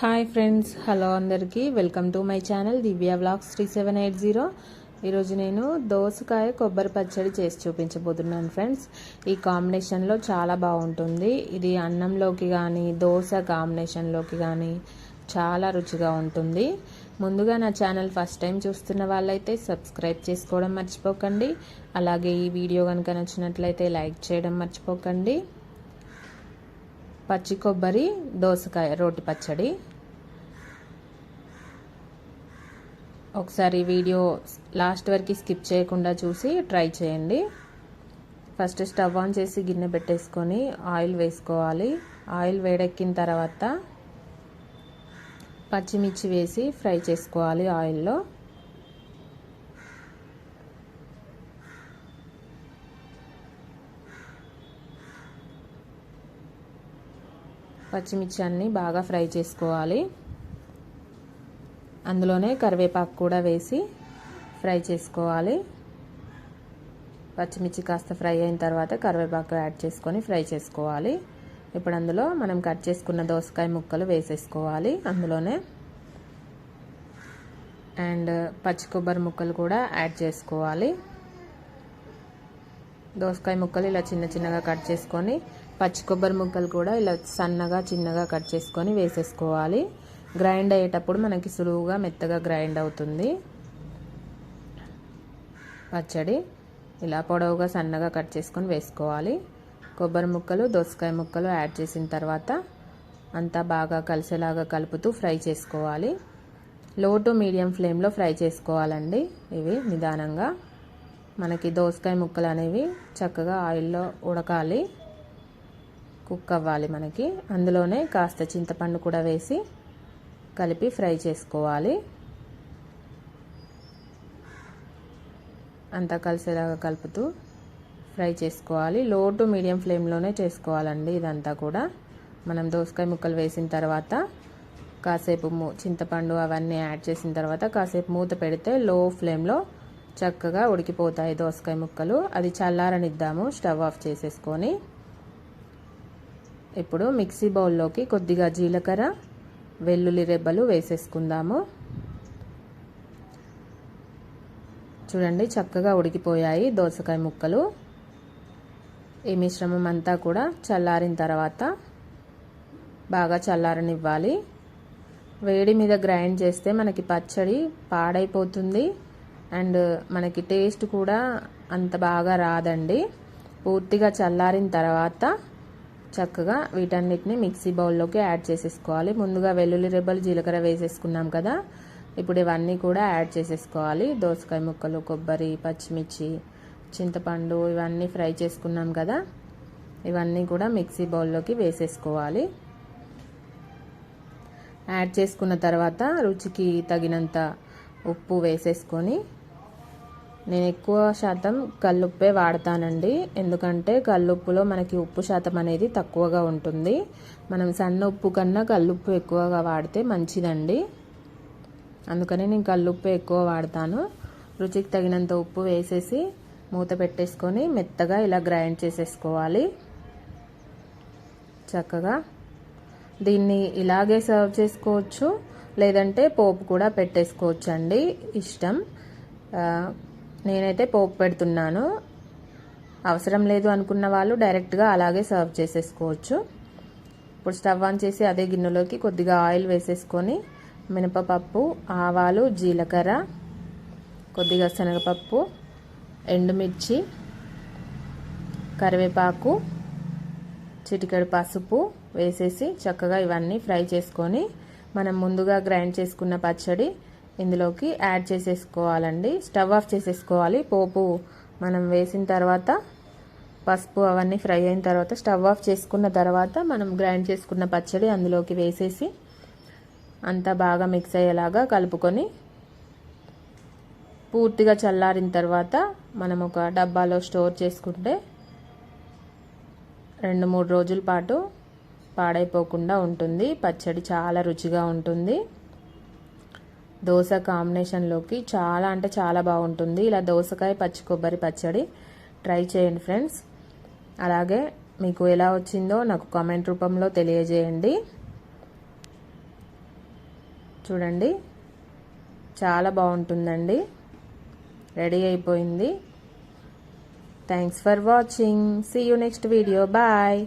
Hi friends hello అందరికీ. Welcome to my channel Divya vlogs three seven eight zero. ఈరోజు నేను దోసకాయ కొబ్బరి పచ్చడి చేసి చూపించబోతున్నాను ఫ్రెండ్స్. ఈ కాంబినేషన్లో చాలా బాగుంటుంది. ఇది అన్నంలోకి కానీ దోశ కాంబినేషన్లోకి కానీ చాలా రుచిగా ఉంటుంది. ముందుగా నా ఛానల్ ఫస్ట్ టైం చూస్తున్న వాళ్ళైతే సబ్స్క్రైబ్ చేసుకోవడం మర్చిపోకండి. అలాగే ఈ వీడియో కనుక నచ్చినట్లయితే లైక్ చేయడం మర్చిపోకండి. పచ్చి కొబ్బరి దోసకాయ రోటి పచ్చడి. ఒకసారి వీడియో లాస్ట్ వరకు స్కిప్ చేయకుండా చూసి ట్రై చేయండి. ఫస్ట్ స్టవ్ ఆన్ చేసి గిన్నె పెట్టేసుకొని ఆయిల్ వేసుకోవాలి. ఆయిల్ వేడెక్కిన తర్వాత పచ్చిమిర్చి వేసి ఫ్రై చేసుకోవాలి ఆయిల్లో. పచ్చిమిర్చి అన్నీ బాగా ఫ్రై చేసుకోవాలి. అందులోనే కరివేపాకు కూడా వేసి ఫ్రై చేసుకోవాలి. పచ్చిమిర్చి కాస్త ఫ్రై అయిన తర్వాత కరివేపాకు యాడ్ చేసుకొని ఫ్రై చేసుకోవాలి. ఇప్పుడు అందులో మనం కట్ చేసుకున్న దోసకాయ ముక్కలు వేసేసుకోవాలి అందులోనే. అండ్ పచ్చి కొబ్బరి ముక్కలు కూడా యాడ్ చేసుకోవాలి. దోసకాయ ముక్కలు ఇలా చిన్న చిన్నగా కట్ చేసుకొని పచ్చి కొబ్బరి ముక్కలు కూడా ఇలా సన్నగా చిన్నగా కట్ చేసుకొని వేసేసుకోవాలి. గ్రైండ్ అయ్యేటప్పుడు మనకి సులువుగా మెత్తగా గ్రైండ్ అవుతుంది. పచ్చడి ఇలా పొడవుగా సన్నగా కట్ చేసుకొని వేసుకోవాలి. కొబ్బరి ముక్కలు దోసకాయ ముక్కలు యాడ్ చేసిన తర్వాత అంతా బాగా కలిసేలాగా కలుపుతూ ఫ్రై చేసుకోవాలి. లో టు మీడియం ఫ్లేమ్లో ఫ్రై చేసుకోవాలండి ఇవి నిదానంగా. మనకి దోసకాయ ముక్కలు అనేవి చక్కగా ఆయిల్లో ఉడకాలి. కుక్ అవ్వాలి మనకి. అందులోనే కాస్త చింతపండు కూడా వేసి కలిపి ఫ్రై చేసుకోవాలి. అంతా కలిసేలాగా కలుపుతూ ఫ్రై చేసుకోవాలి. లో టు మీడియం ఫ్లేమ్లోనే చేసుకోవాలండి ఇదంతా కూడా. మనం దోసకాయ ముక్కలు వేసిన తర్వాత కాసేపు చింతపండు అవన్నీ యాడ్ చేసిన తర్వాత కాసేపు మూత పెడితే లో ఫ్లేమ్లో చక్కగా ఉడికిపోతాయి దోసకాయ ముక్కలు. అది చల్లారనిద్దాము స్టవ్ ఆఫ్ చేసేసుకొని. ఇప్పుడు మిక్సీ బౌల్లోకి కొద్దిగా జీలకర్ర వెల్లుల్లి రెబ్బలు వేసేసుకుందాము. చూడండి చక్కగా ఉడికిపోయాయి దోసకాయ ముక్కలు. ఈ మిశ్రమం అంతా కూడా చల్లారిన తర్వాత బాగా చల్లారనివ్వాలి. వేడి మీద గ్రైండ్ చేస్తే మనకి పచ్చడి పాడైపోతుంది అండ్ మనకి టేస్ట్ కూడా అంత బాగా రాదండి. పూర్తిగా చల్లారిన తర్వాత చక్కగా వీటన్నిటిని మిక్సీ బౌల్లోకి యాడ్ చేసేసుకోవాలి. ముందుగా వెల్లుల్లి రెబ్బలు జీలకర్ర వేసేసుకున్నాం కదా ఇప్పుడు ఇవన్నీ కూడా యాడ్ చేసేసుకోవాలి. దోసకాయ ముక్కలు కొబ్బరి పచ్చిమిర్చి చింతపండు ఇవన్నీ ఫ్రై చేసుకున్నాం కదా ఇవన్నీ కూడా మిక్సీ బౌల్లోకి వేసేసుకోవాలి. యాడ్ చేసుకున్న తర్వాత రుచికి తగినంత ఉప్పు వేసేసుకొని నేను ఎక్కువ శాతం కల్లుప్పే వాడతానండి. ఎందుకంటే కల్లుప్పులో మనకి ఉప్పు శాతం అనేది తక్కువగా ఉంటుంది. మనం సన్న ఉప్పు కన్నా కల్లుప్పు ఎక్కువగా వాడితే మంచిదండి. అందుకని నేను కల్లుప్పు ఎక్కువ వాడతాను. రుచికి తగినంత ఉప్పు వేసేసి మూత పెట్టేసుకొని మెత్తగా ఇలా గ్రైండ్ చేసేసుకోవాలి. చక్కగా దీన్ని ఇలాగే సర్వ్ చేసుకోవచ్చు. లేదంటే పోపు కూడా పెట్టేసుకోవచ్చు అండి ఇష్టం నేనైతే పోపు పెడుతున్నాను. అవసరం లేదు అనుకున్న వాళ్ళు డైరెక్ట్గా అలాగే సర్వ్ చేసేసుకోవచ్చు. ఇప్పుడు స్టవ్ ఆన్ చేసి అదే గిన్నెలోకి కొద్దిగా ఆయిల్ వేసేసుకొని మినపపప్పు ఆవాలు జీలకర్ర కొద్దిగా శనగపప్పు ఎండుమిర్చి కరివేపాకు చిటికెడు పసుపు వేసేసి చక్కగా ఇవన్నీ ఫ్రై చేసుకొని మనం ముందుగా గ్రైండ్ చేసుకున్న పచ్చడి ఇందులోకి యాడ్ చేసేసుకోవాలండి. స్టవ్ ఆఫ్ చేసేసుకోవాలి. పోపు మనం వేసిన తర్వాత పసుపు అవన్నీ ఫ్రై అయిన తర్వాత స్టవ్ ఆఫ్ చేసుకున్న తర్వాత మనం గ్రైండ్ చేసుకున్న పచ్చడి అందులోకి వేసేసి అంతా బాగా మిక్స్ అయ్యేలాగా కలుపుకొని పూర్తిగా చల్లారిన తర్వాత మనం ఒక డబ్బాలో స్టోర్ చేసుకుంటే రెండు మూడు రోజుల పాటు పాడైపోకుండా ఉంటుంది. పచ్చడి చాలా రుచిగా ఉంటుంది. దోశ కాంబినేషన్లోకి చాలా అంటే చాలా బాగుంటుంది. ఇలా దోసకాయ పచ్చి కొబ్బరి పచ్చడి ట్రై చేయండి ఫ్రెండ్స్. అలాగే మీకు ఎలా వచ్చిందో నాకు కామెంట్ రూపంలో తెలియజేయండి. చూడండి చాలా బాగుంటుందండి. రెడీ అయిపోయింది. Thanks for watching see you next video bye